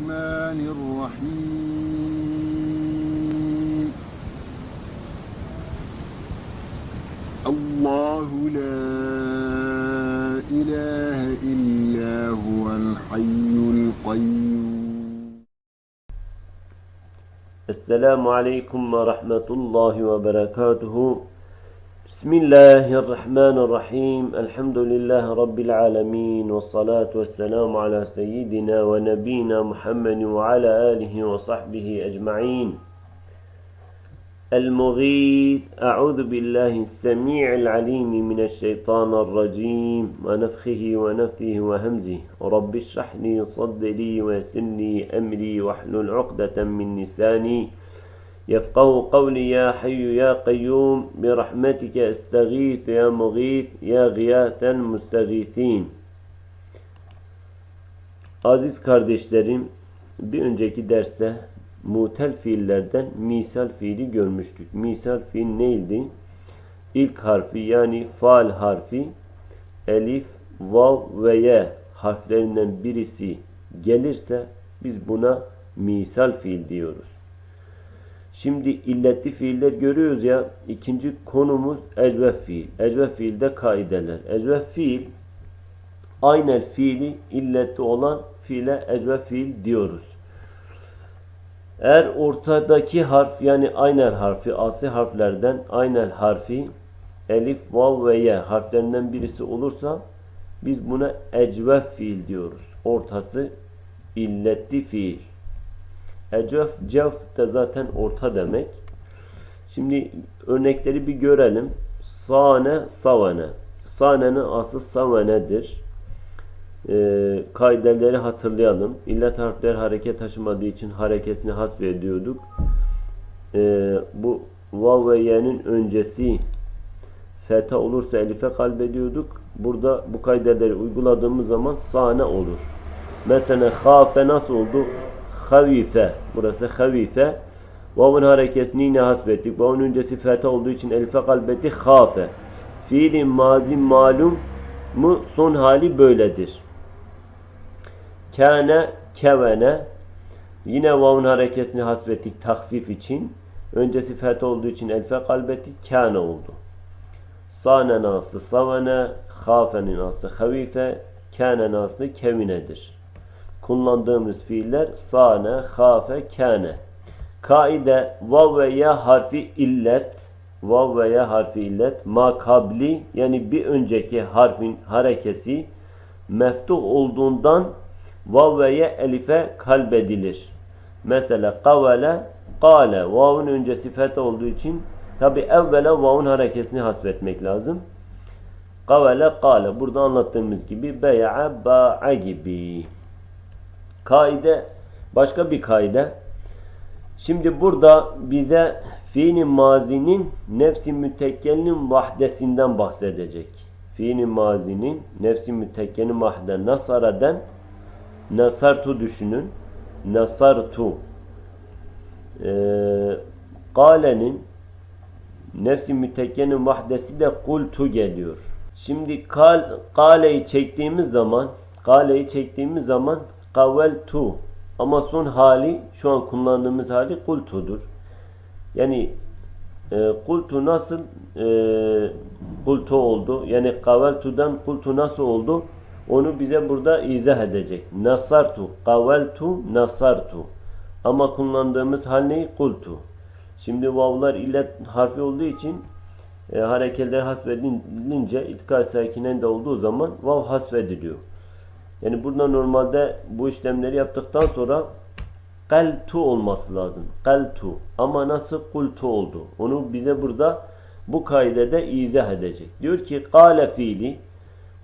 الرحمن الرحيم. الله لا إله إلا هو الحي القيوم. السلام عليكم ورحمة الله وبركاته. بسم الله الرحمن الرحيم. الحمد لله رب العالمين والصلاة والسلام على سيدنا ونبينا محمد وعلى آله وصحبه أجمعين. المغيث أعوذ بالله السميع العليم من الشيطان الرجيم. ونفخه ونفثه وهمزه. رب اشرح لي صدري ويسر لي أمري واحلل عقدة من لساني يفقه قولي يا حي يا قيوم برحمتك استغيث يا مغيث يا غياث المستغيثين Aziz kardeşlerim, bir önceki derste mutel fiillerden misal fiili görmüştük. Misal fiil neydi? İlk harfi yani faal harfi elif, vav ve ye harflerinden birisi gelirse biz buna misal fiil diyoruz. Şimdi illetli fiiller görüyoruz ya. ikinci konumuz ecvef fiil. Ecvef fiilde kaideler. Ecvef fiil aynel fiili illetli olan fiile ecvef fiil diyoruz. Eğer ortadaki harf yani aynel harfi asli harflerden aynel harfi elif, vav ve ye harflerinden birisi olursa biz buna ecvef fiil diyoruz. Ortası illetli fiil. Ecvef, cevf de zaten orta demek. Şimdi örnekleri bir görelim. Sane, savane. Sanenin aslı savanedir. Ee, kaideleri hatırlayalım. İllet harfler hareket taşımadığı için harekesini hasb ediyorduk. Ee, bu vav ve y'nin öncesi feta olursa elife kalbediyorduk. Burada bu kaideleri uyguladığımız zaman sane olur. Mesela hafe nasıl oldu? Havife. Burası havife. Vav'ın harekesini yine hasbettik. Vav'ın öncesi feta olduğu için elife kalbetti. Hafe. Fiilin mazi malum mu son hali böyledir. Kâne kevene yine vav'ın harekesini hasbettik takfif için. Öncesi feta olduğu için elife kalbetti. Kâne oldu. Sâne naslı savene, hafenin aslı havife, kâne naslı kevinedir kullandığımız fiiller sane, hafe, kâne. Kaide vav ve ya harfi illet vav ve ya harfi illet makabli yani bir önceki harfin harekesi meftuh olduğundan vav ve ya elife kalbedilir. Mesela kavale kale vav'un öncesi fetha olduğu için tabi evvela vav'un harekesini hasbetmek lazım. Kavale kale burada anlattığımız gibi beya'a ba'a gibi. Kaide başka bir kaide. Şimdi burada bize fiilin mazinin nefsi mütekkelinin vahdesinden bahsedecek. Fiilin mazinin nefsi mütekkelinin vahde nasaraden nasartu düşünün. Nasartu ee, Kale'nin nefsi mütekkelinin vahdesi de kultu geliyor. Şimdi kal, kaleyi çektiğimiz zaman kaleyi çektiğimiz zaman kavveltu ama son hali şu an kullandığımız hali kultudur. Yani e, kultu nasıl e, kultu oldu? Yani kavveltudan kultu nasıl oldu? Onu bize burada izah edecek. Nasartu, kavveltu, nasartu. Ama kullandığımız hal ne? Kultu. Şimdi vavlar illet harfi olduğu için e, hareketler hasbedilince itka sakinen de olduğu zaman vav hasbediliyor. Yani burada normalde bu işlemleri yaptıktan sonra kaltu olması lazım. Kaltu. Ama nasıl kultu oldu? Onu bize burada bu kaidede izah edecek. Diyor ki kale fiili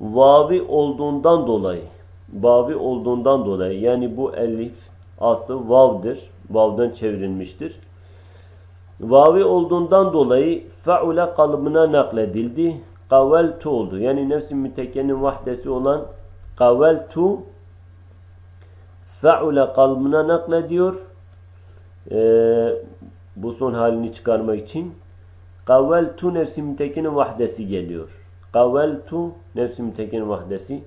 vavi olduğundan dolayı vavi olduğundan dolayı yani bu elif aslı vav'dır. Vav'dan çevrilmiştir. Vavi olduğundan dolayı fe'ule kalıbına nakledildi. Kaveltu oldu. Yani nefsi mütekkenin vahdesi olan kaveltu fe'ule kalbına naklediyor. Ee, bu son halini çıkarmak için. Kaveltu nefsi mütekkenin vahdesi geliyor. Kaveltu nefsi mütekkenin vahdesi.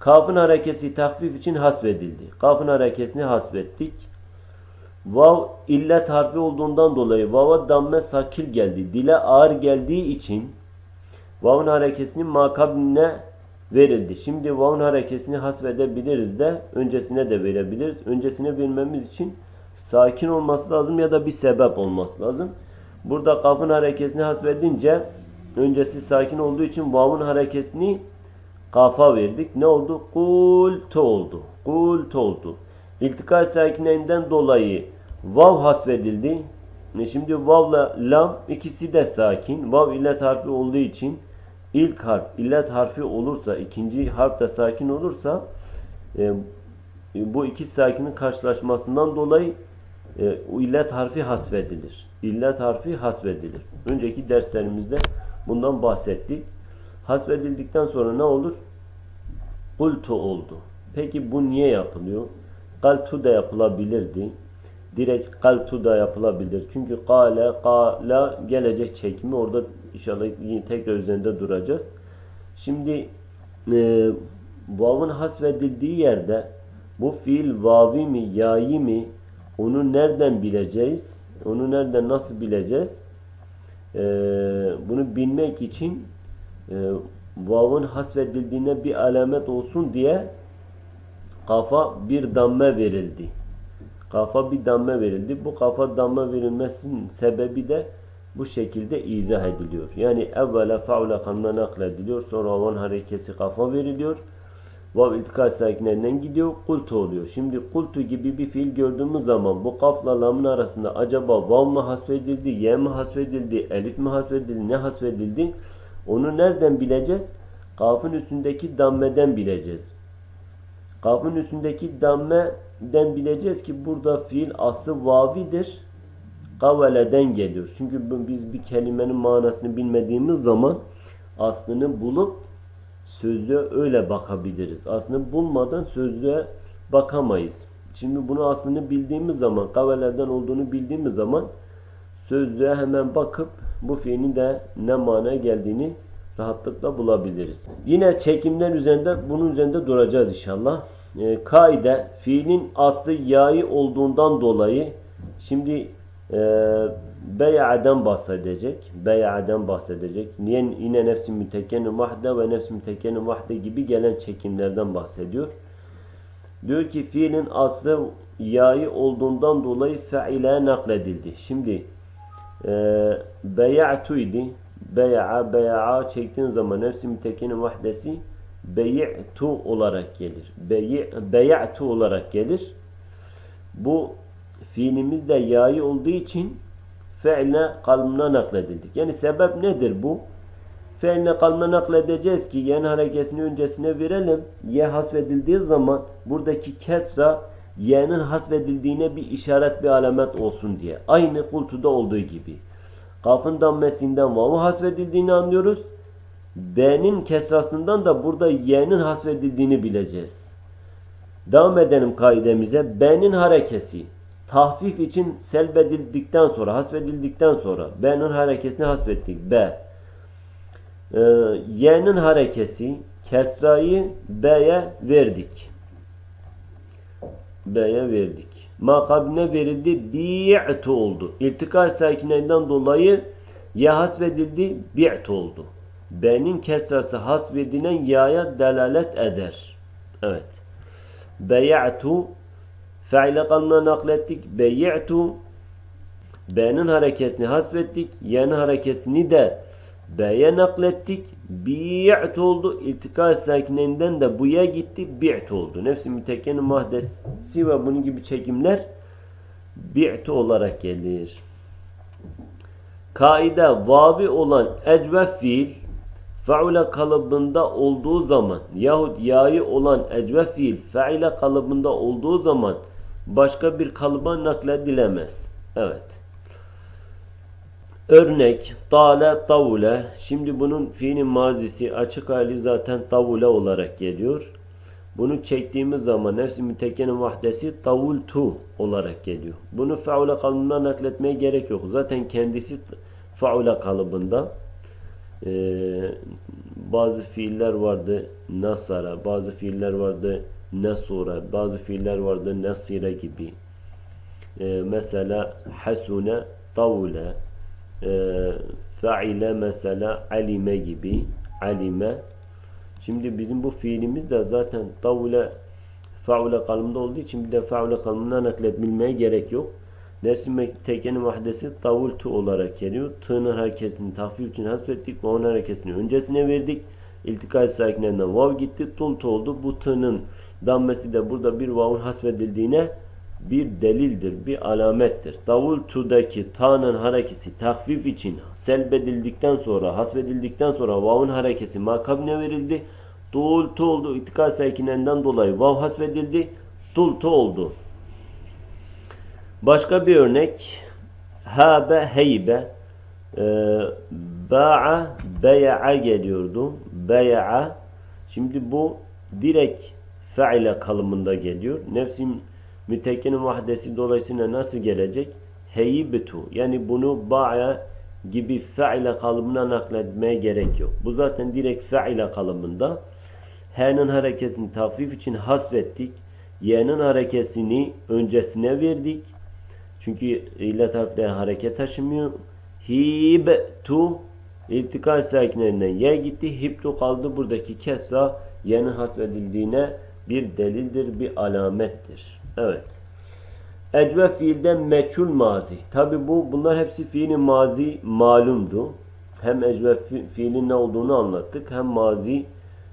Kafın harekesi tahfif için hasbedildi. Kafın harekesini hasbettik. Vav illet harfi olduğundan dolayı vava damme sakil geldi. Dile ağır geldiği için vavun harekesinin makabine verildi. Şimdi vavun harekesini hasbedebiliriz de öncesine de verebiliriz. Öncesine vermemiz için sakin olması lazım ya da bir sebep olması lazım. Burada kafın harekesini hasbedince öncesi sakin olduğu için vavun harekesini kafa verdik. Ne oldu? Kultu oldu. Kultu oldu. İltika sakinlerinden dolayı vav hasbedildi. E Şimdi vavla lam ikisi de sakin. Vav illet harfi olduğu için ilk harf illet harfi olursa ikinci harf de sakin olursa e, bu iki sakinin karşılaşmasından dolayı e, illet harfi hasbedilir. İllet harfi hasbedilir. Önceki derslerimizde bundan bahsettik. Hasbedildikten sonra ne olur? Kultu oldu. Peki bu niye yapılıyor? Kaltu da yapılabilirdi. Direkt kaltu da yapılabilir. Çünkü kale, kala gelecek çekimi orada inşallah yine tekrar üzerinde duracağız. Şimdi e, vavın hasbedildiği yerde bu fiil vavi mi, yayi mi onu nereden bileceğiz? Onu nereden nasıl bileceğiz? E, bunu bilmek için e, vavın hasbedildiğine bir alamet olsun diye kafa bir damme verildi. Kafa bir damme verildi. Bu kafa damme verilmesinin sebebi de bu şekilde izah ediliyor. Yani evvela faule kanuna naklediliyor. Sonra vavan harekesi kafa veriliyor. Vav iltika sakinlerinden gidiyor. Kultu oluyor. Şimdi kultu gibi bir fiil gördüğümüz zaman bu kafla lamın arasında acaba vav mı hasbedildi, ye mi hasbedildi, elif mi hasbedildi, ne hasbedildi? Onu nereden bileceğiz? Kafın üstündeki dammeden bileceğiz. Kafın üstündeki dammeden bileceğiz ki burada fiil aslı vavidir. Kaveleden geliyor. Çünkü biz bir kelimenin manasını bilmediğimiz zaman aslını bulup sözlüğe öyle bakabiliriz. Aslını bulmadan sözlüğe bakamayız. Şimdi bunu aslını bildiğimiz zaman, kavelerden olduğunu bildiğimiz zaman sözlüğe hemen bakıp bu fiilin de ne manaya geldiğini rahatlıkla bulabiliriz. Yine çekimler üzerinde bunun üzerinde duracağız inşallah. Ee, kaide fiilin aslı yayı olduğundan dolayı şimdi e, bey'aden bahsedecek. Bey'aden bahsedecek. Niye yine nefsi mütekkenin vahde ve nefsi mütekkenin vahde gibi gelen çekimlerden bahsediyor. Diyor ki fiilin aslı yayı olduğundan dolayı feile nakledildi. Şimdi e, bey'atu idi. Bey'a bey'a çektiğin zaman nefsi mütekkenin vahdesi bey'tu olarak gelir. Bey' bey'tu olarak gelir. Bu fiilimiz de yayı olduğu için fe'le kalbına nakledildik. Yani sebep nedir bu? Fe'le kalbına nakledeceğiz ki yen harekesini öncesine verelim. Ye hasfedildiği zaman buradaki kesra ye'nin hasfedildiğine bir işaret bir alamet olsun diye. Aynı kultuda olduğu gibi. Kafın dammesinden vavu hasfedildiğini anlıyoruz. B'nin kesrasından da burada y'nin hasfedildiğini bileceğiz. Devam edelim kaidemize. B'nin harekesi tahfif için selbedildikten sonra, hasbedildikten sonra B'nin harekesini hasbettik. B. Ee, Y'nin harekesi kesrayı B'ye verdik. B'ye verdik. Makabine verildi. Bi'tu oldu. İltika sakinlerinden dolayı ya hasbedildi. Bi'tu oldu. B'nin kesrası hasbedilen ya'ya delalet eder. Evet. Bey'tu Fe'ile kalına naklettik. Bey'tu B'nin harekesini hasbettik. Y'nin harekesini de B'ye naklettik. Bi'tu oldu. İltika sakinlerinden de bu'ya gitti. Bi'tu oldu. Nefsi mütekkenin mahdesi ve bunun gibi çekimler bi'tu olarak gelir. Kaide vavi olan ecvef fiil faule kalıbında olduğu zaman yahut yayı olan ecvef fiil faile kalıbında olduğu zaman başka bir kalıba nakledilemez. Evet. Örnek tale tavule. Şimdi bunun fiilin mazisi açık hali zaten tavule olarak geliyor. Bunu çektiğimiz zaman nefsi mütekkenin vahdesi tavultu olarak geliyor. Bunu faule kalıbına nakletmeye gerek yok. Zaten kendisi faule kalıbında. Ee, bazı fiiller vardı nasara, bazı fiiller vardı nesura, bazı fiiller vardı nesire gibi. Ee, mesela hasune, tavule, e, faile mesela alime gibi, alime. Şimdi bizim bu fiilimiz de zaten tavule, faule kalımda olduğu için bir de faule kalımına nakletbilmeye gerek yok. Dersin tekenin vahdesi tavultu olarak geliyor. Tığının harekesini tahfif için hasbettik. Vav'un harekesini öncesine verdik. İltikay sakinlerinden vav gitti. Tultu oldu. Bu tığının dammesi de burada bir vav'un hasbedildiğine bir delildir, bir alamettir. Davultu'daki ta'nın harekesi tahfif için selbedildikten sonra, hasbedildikten sonra vav'un harekesi makabine verildi. Tultu oldu. İltikay sakinlerinden dolayı vav hasbedildi. Tultu oldu. Başka bir örnek habe heybe e, ba'a beya'a geliyordu. Beya'a şimdi bu direkt fe'ile kalımında geliyor. Nefsin mütekkenin vahdesi dolayısıyla nasıl gelecek? Heyibtu yani bunu ba'a gibi fe'ile kalımına nakletmeye gerek yok. Bu zaten direkt fe'ile kalımında. H'nin harekesini tafif için hasbettik. Y'nin harekesini öncesine verdik. Çünkü illet harfleri hareket taşımıyor. Hibtu iltika sakinlerinden ye gitti. Hibtu kaldı. Buradaki kesra yenin hasbedildiğine bir delildir, bir alamettir. Evet. Ecve fiilden meçhul mazi. Tabi bu bunlar hepsi fiili mazi malumdu. Hem ecve fi, fiilin ne olduğunu anlattık. Hem mazi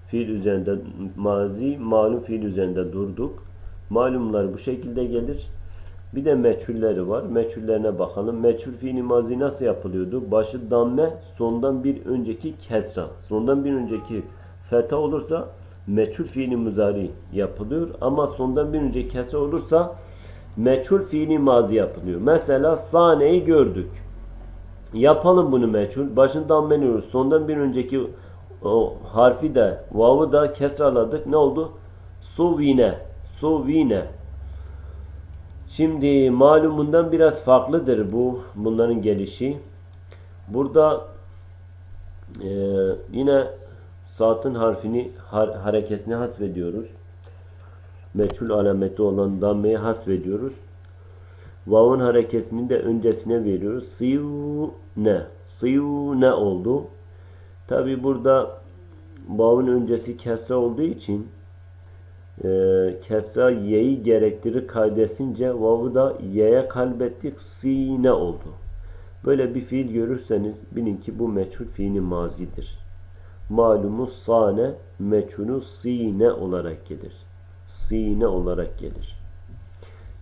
fiil üzerinde mazi malum fiil üzerinde durduk. Malumlar bu şekilde gelir. Bir de meçhulleri var. Meçhullerine bakalım. Meçhul fiili mazi nasıl yapılıyordu? Başı damme, sondan bir önceki kesra. Sondan bir önceki feta olursa meçhul fiili muzari yapılıyor. Ama sondan bir önceki kesra olursa meçhul fiili mazi yapılıyor. Mesela sahneyi gördük. Yapalım bunu meçhul. Başını dammeliyoruz. Sondan bir önceki o harfi de vav'ı da kesraladık. Ne oldu? Suvine. Suvine. Şimdi malumundan biraz farklıdır bu bunların gelişi. Burada e, yine saatın harfini har, harekesini hasbediyoruz. Meçhul alameti olan dammeyi hasbediyoruz. Vav'ın harekesini de öncesine veriyoruz. Siyune. Siyune oldu. Tabi burada vav'ın öncesi kesra olduğu için e, kesra y'yi gerektirir kaydesince vav'ı da y'ye kalbettik sine oldu. Böyle bir fiil görürseniz bilin ki bu meçhul fiili mazidir. Malumu sane meçhulu sine olarak gelir. Sine olarak gelir.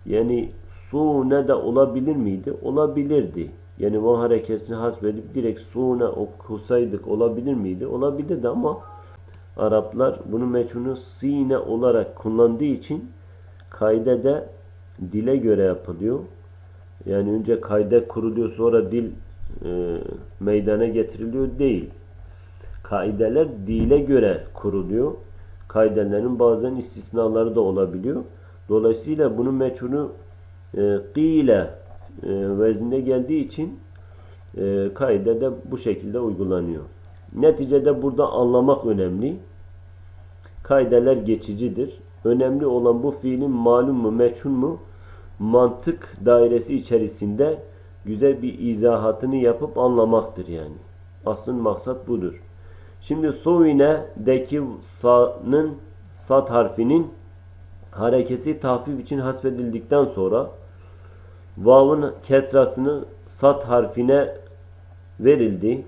Yani sune de olabilir miydi? Olabilirdi. Yani o hareketini hasbedip direkt sune okusaydık olabilir miydi? Olabilirdi ama Araplar bunu meçhunu sine olarak kullandığı için kaydede dile göre yapılıyor. Yani önce kayde kuruluyor sonra dil e, meydana getiriliyor değil. Kaideler dile göre kuruluyor. Kaidelerin bazen istisnaları da olabiliyor. Dolayısıyla bunun meçhunu e, gile e, vezinde geldiği için e, kaide de bu şekilde uygulanıyor. Neticede burada anlamak önemli. Kaideler geçicidir. Önemli olan bu fiilin malum mu, meçhul mu mantık dairesi içerisinde güzel bir izahatını yapıp anlamaktır yani. Asıl maksat budur. Şimdi sovine'deki sa'nın sat harfinin harekesi tahfif için hasbedildikten sonra vav'ın kesrasını sat harfine verildi.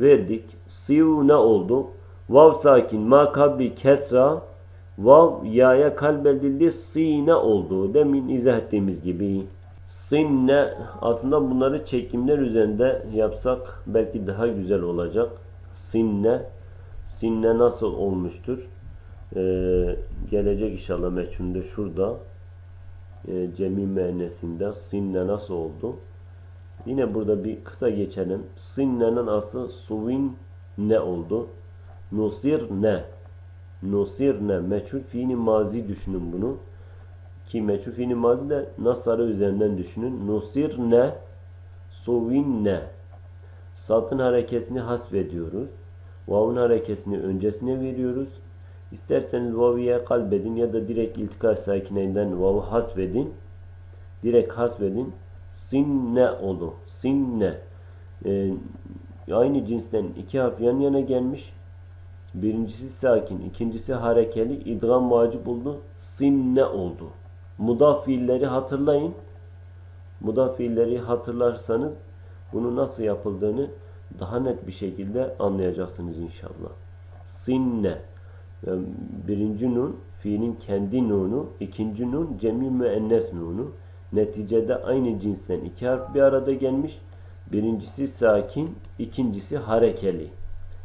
Verdik. Siyu ne oldu? Vav sakin ma kabli kesra vav yaya kalbedildi sine oldu. Demin izah ettiğimiz gibi. Sinne aslında bunları çekimler üzerinde yapsak belki daha güzel olacak. Sinne sinne nasıl olmuştur? Ee, gelecek inşallah meçhunde şurada e, cemi müennesinde sinne nasıl oldu? Yine burada bir kısa geçelim. Sinne'nin aslı suvin ne oldu? Nusir ne? Nusir ne? Meçhul fiili mazi düşünün bunu. Ki meçhul fiili mazi de nasarı üzerinden düşünün. Nusir ne? Suvin ne? Satın harekesini hasbediyoruz. Vav'un harekesini öncesine veriyoruz. İsterseniz vav'ye kalbedin ya da direkt iltika sakinenden vav'u hasvedin. Direkt hasvedin. Sinne oldu. Sinne. Ee, aynı cinsten iki harf yan yana gelmiş. Birincisi sakin, ikincisi harekeli. İdgam vacip oldu. Sinne oldu. Mudaf fiilleri hatırlayın. Mudaf fiilleri hatırlarsanız bunu nasıl yapıldığını daha net bir şekilde anlayacaksınız inşallah. Sinne. Yani birinci nun fiilin kendi nunu, ikinci nun cemi müennes nunu. Neticede aynı cinsten iki harf bir arada gelmiş. Birincisi sakin, ikincisi harekeli.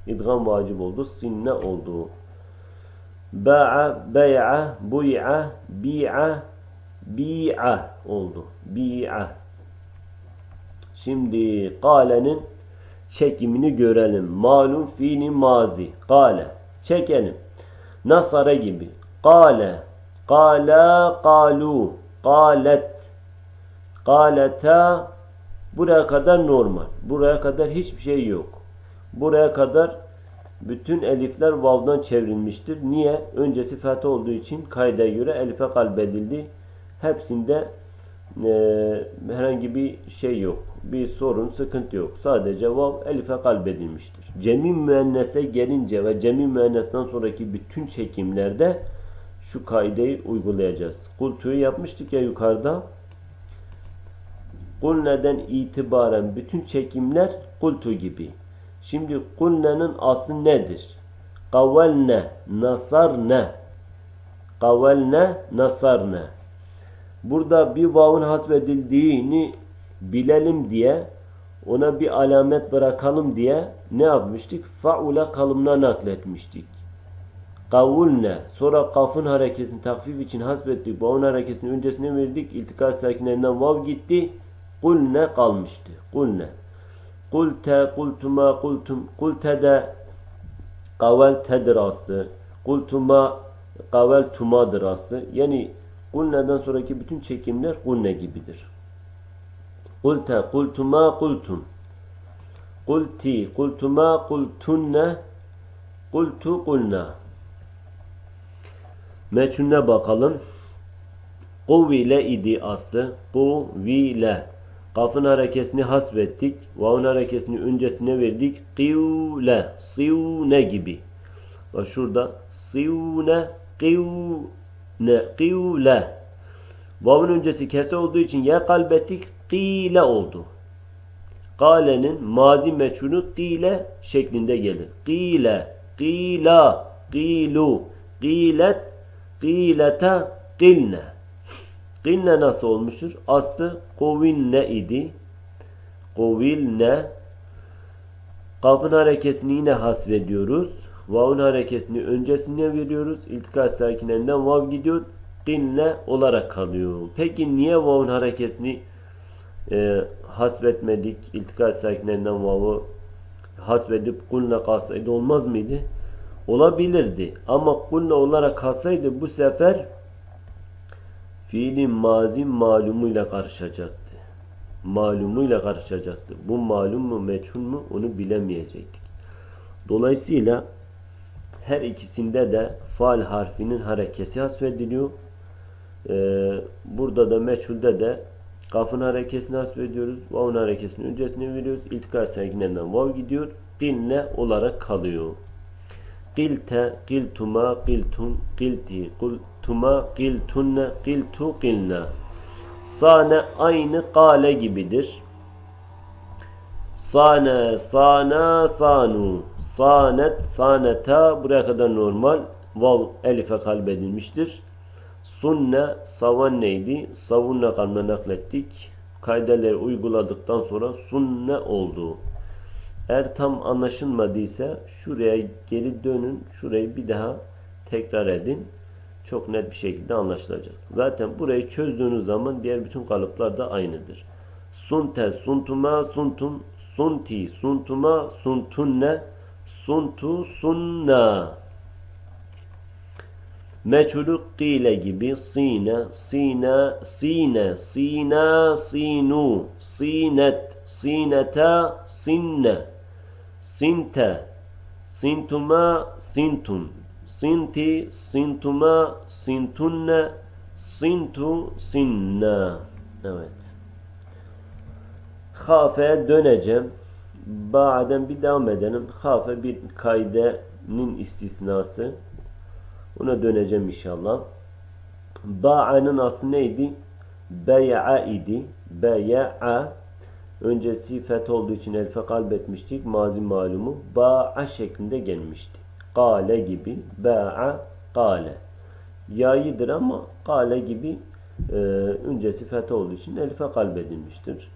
İdgam vacip oldu, sinne oldu. Ba'a, bey'a, buy'a, bi'a, bi'a oldu. Bi'a. Şimdi kalenin çekimini görelim. Malum fiili mazi. Kale. Çekelim. Nasara gibi. Kale. Kala kalu. Kalet. Kaleta. Buraya kadar normal. Buraya kadar hiçbir şey yok. Buraya kadar bütün elifler vav'dan çevrilmiştir. Niye? Öncesi fetha olduğu için kayda göre elife kalbedildi. Hepsinde e, herhangi bir şey yok. Bir sorun, sıkıntı yok. Sadece vav elife kalbedilmiştir. Cemi müennese gelince ve cemi müennesten sonraki bütün çekimlerde şu kaideyi uygulayacağız. Kultuyu yapmıştık ya yukarıda. Kulneden itibaren bütün çekimler kultu gibi. Şimdi kulnenin aslı nedir? Kavvelne, nasarne. Kavvelne, nasarne. Burada bir vavun hasbedildiğini bilelim diye ona bir alamet bırakalım diye ne yapmıştık? Faule kalımına nakletmiştik. Kavulne. Sonra kafın harekesini takfif için hasbettik. Vavun harekesini öncesine verdik. İltika sakinlerinden vav gitti. Kulne kalmıştı. Kulne. Kulte, kultuma, kultum, kulte de kavel tedir aslı. Kultuma, kavel tumadır aslı. Yani kulneden sonraki bütün çekimler kulne gibidir. Kulte, kultuma, kultum. Kulti, kultuma, kultunne, kultu, kulna. Meçhunne bakalım. Kuvvile idi aslı. Kuvvile. Kafın harekesini hasbettik. Vavun harekesini öncesine verdik. Kivle. Sivne gibi. Bak şurada. Sivne. Kivne. Kivle. Vavun öncesi kese olduğu için ya kalbettik. Kile oldu. Kalenin mazi meçhulu kile şeklinde gelir. Kile. Kila. Kilu. Kilet. Kilete. Kilne. Qinne nasıl olmuştur? Aslı kovinne idi. Kovilne. Kafın harekesini yine hasbediyoruz. Vav'un harekesini öncesine veriyoruz. İltika sakinenden vav gidiyor. Qinne olarak kalıyor. Peki niye vav'un harekesini e, hasbetmedik? İltika sakinenden vav'u hasbedip kulne kalsaydı olmaz mıydı? Olabilirdi. Ama kulne olarak kalsaydı bu sefer fiilin mazi malumuyla karışacaktı. Malumuyla karışacaktı. Bu malum mu meçhul mu onu bilemeyecektik. Dolayısıyla her ikisinde de faal harfinin harekesi hasbediliyor. Ee, burada da meçhulde de kafın harekesini hasbediyoruz. Vav'un harekesini öncesine veriyoruz. İltika sakinlerinden vav gidiyor. Qinle olarak kalıyor. Qilte, qiltuma, qiltun, qilti, qiltuma, qiltunne, qiltu, qilna. Sane aynı kale gibidir. Sane, sana, sanu. Sanet, saneta buraya kadar normal. Vav elife kalbedilmiştir. Sunne, savan neydi? Savunne kalbine naklettik. Kaydeleri uyguladıktan sonra sunne oldu. Eğer tam anlaşılmadıysa şuraya geri dönün. Şurayı bir daha tekrar edin. Çok net bir şekilde anlaşılacak. Zaten burayı çözdüğünüz zaman diğer bütün kalıplar da aynıdır. Sunte, suntuma, suntun, sunti, suntuma, suntunne, suntu, sunna. Meçhulü kile gibi sine, sine, sine, sina, sinu, sinet, sineta, sinne, sinte, Sintuma, sintun. Sinti, sintuma, sintunne, sintu, sinna. Evet. Hafe döneceğim. Ba'den bir devam edelim. Hafe bir kaidenin istisnası. Ona döneceğim inşallah. Ba'anın aslı neydi? Bey'a idi. Bey'a öncesi feth olduğu için elfe kalbetmiştik. Mazi malumu. Ba'a şeklinde gelmişti. Kale gibi. Ba'a kale. Yayıdır ama kale gibi e, öncesi feth olduğu için elfe kalbedilmiştir.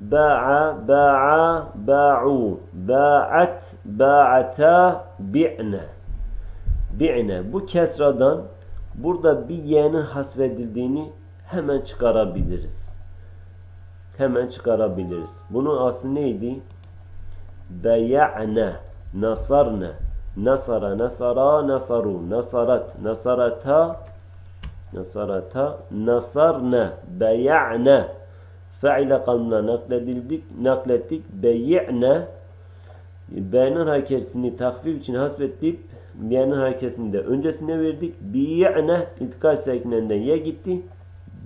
Ba'a, ba'a, ba'u, ba'at, ba'ata, bi'ne. Bi'ne. Bu kesradan burada bir y'nin hasfedildiğini hemen çıkarabiliriz. Hemen çıkarabiliriz. Bunun aslı neydi? Beya'ne, nasarne, nasara, nasara, nasaru, nasarat, nasarata, nasarata, nasarne, beya'ne. Fe'ile kanuna nakledildik, naklettik. Beyi'ne B'nin harekesini takvim için hasbettik. Y'nin harekesini de öncesine verdik. Bi'ne iltikay sakinlerinden ye gitti.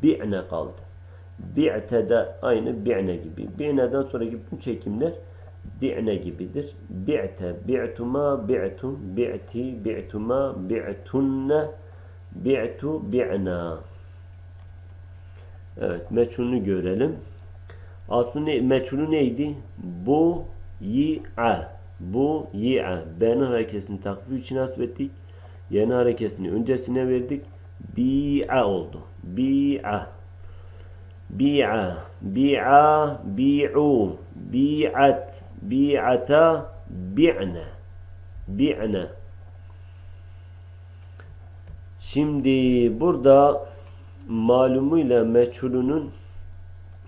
Bi'ne kaldı. Bi'te de aynı bi'ne gibi. Bi'ne'den sonraki bütün çekimler bi'ne gibidir. Bi'te, bi'tuma, bi'tum, bi'ti, bi'tuma, bi'tunne, bi'tu, bi'na. Evet, meçhulünü görelim. Aslında meçhulü neydi? Bu, yi'a. Bu, yi'a. B'nin harekesini takviye için hasbettik. Y'nin harekesini öncesine verdik. Bi'a oldu. Bi'a. Bi'a. Bi'a. Bi'u. Bi'at. Bi'ata. Bi'ne. Bi'ne. Şimdi burada malumuyla meçhulünün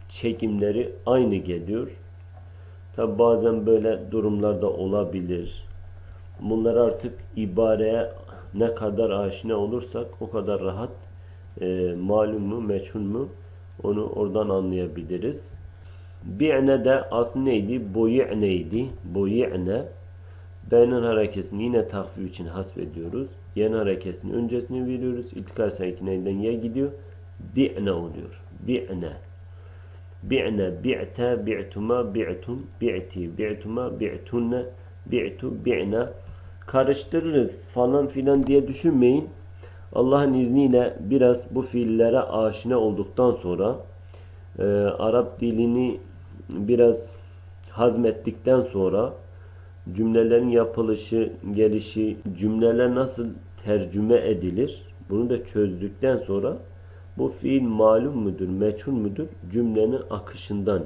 çekimleri aynı geliyor. Tabi bazen böyle durumlarda olabilir. Bunlar artık ibareye ne kadar aşina olursak o kadar rahat e, malum mu meçhul mu onu oradan anlayabiliriz. Bi'ne de aslı neydi? Boyi'neydi. Boyi'ne. B'nin harekesini yine takvim için hasbediyoruz. Y'nin harekesini öncesine veriyoruz. İtikal sakinlerinden Y gidiyor. Bi'ne oluyor. Bi'ne. Bi'ne, bi'te, bi'tuma, bi'tum, bi'ti, bi'tuma, bi'tunne, bi'tu, bi'na. Karıştırırız falan filan diye düşünmeyin. Allah'ın izniyle biraz bu fiillere aşina olduktan sonra e, Arap dilini biraz hazmettikten sonra cümlelerin yapılışı, gelişi, cümleler nasıl tercüme edilir bunu da çözdükten sonra bu fiil malum mudur, meçhul mudur? Cümlenin akışından,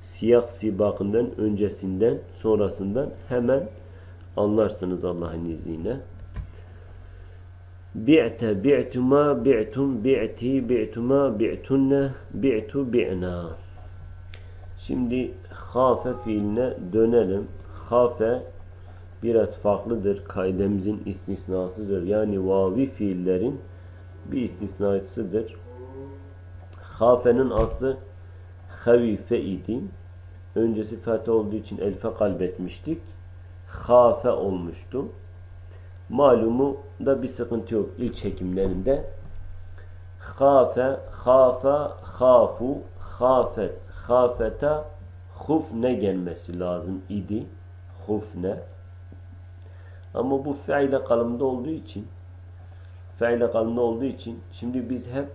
siyah sibakından, öncesinden, sonrasından hemen anlarsınız Allah'ın izniyle. Bi'te, bi'tuma, bi'tum, bi'ti, bi'tuma, bi'tunne, bi'tu, bi'na. Şimdi hafe fiiline dönelim. Hafe biraz farklıdır. Kaidemizin istisnasıdır. Yani vavi fiillerin bir istisnasıdır. Hafe'nin aslı havife idi. Öncesi fetha olduğu için elfe kalbetmiştik. Hafe olmuştu. Malumu da bir sıkıntı yok ilk çekimlerinde. Hafe, hafa, hafu, hafet, hafeta, hufne gelmesi lazım idi. Hufne. Ama bu fiile kalımda olduğu için feile kalını olduğu için şimdi biz hep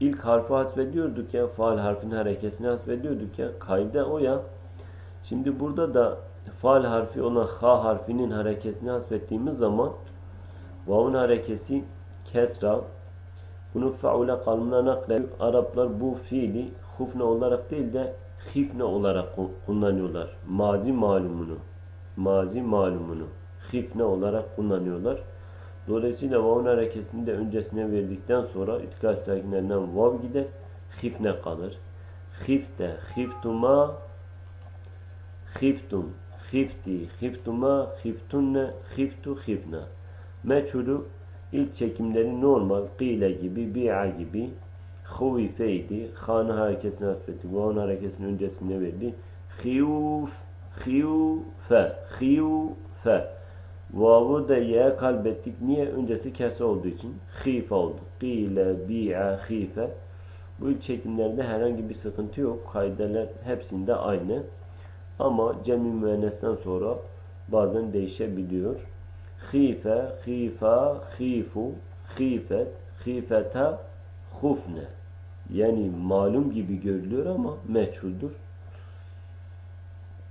ilk harfi hasbediyorduk ya faal harfinin harekesini hasbediyorduk ya kayda o ya şimdi burada da faal harfi olan ha harfinin harekesini hasbettiğimiz zaman vavun harekesi kesra bunu faule kalına nakle Araplar bu fiili hufne olarak değil de hifne olarak kullanıyorlar. Mazi malumunu. Mazi malumunu. Hifne olarak kullanıyorlar. Dolayısıyla vavun harekesini de öncesine verdikten sonra itikad sakinlerinden vav gider. Hifne kalır. Hifte, hiftuma, hiftum, hifti, hiftuma, hiftunne, hiftu, hifna. Meçhulü ilk çekimleri normal, kıyle gibi, bi'a gibi, huvifeydi. Hanı harekesini hasbetti. Vavun harekesini öncesine verdi. Hiyuf, hiyufe, hiyufe. Vavu da y'ye kalbettik. Niye? Öncesi kese olduğu için. Hife oldu. Qile, bi'a, hife. Bu çekimlerde herhangi bir sıkıntı yok. Kaideler hepsinde aynı. Ama cem-i müennesten sonra bazen değişebiliyor. Hife, hifa, hifu, hifet, hifeta, hufne. Yani malum gibi görülüyor ama meçhuldür.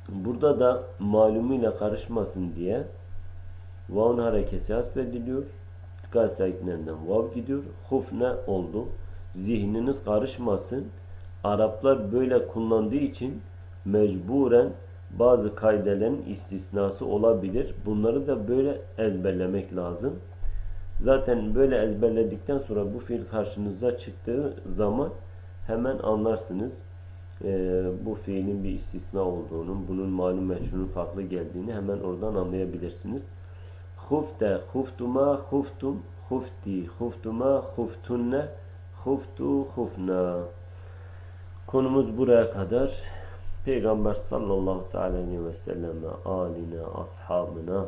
Burada da malumuyla karışmasın diye vav'un hareketi hasbediliyor. Dikkat sakinlerinden vav gidiyor. Hufne oldu. Zihniniz karışmasın. Araplar böyle kullandığı için mecburen bazı kaidelerin istisnası olabilir. Bunları da böyle ezberlemek lazım. Zaten böyle ezberledikten sonra bu fiil karşınıza çıktığı zaman hemen anlarsınız e, bu fiilin bir istisna olduğunu, bunun malum meçhulun farklı geldiğini hemen oradan anlayabilirsiniz. Hufte, huftuma, huftum, hufti, huftuma, huftunne, huftu, hufna. Konumuz buraya kadar. Peygamber sallallahu aleyhi ve selleme, aline, ashabına,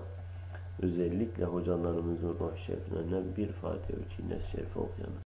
özellikle hocalarımızın ruh şeriflerine bir Fatiha-i Şerif okuyalım.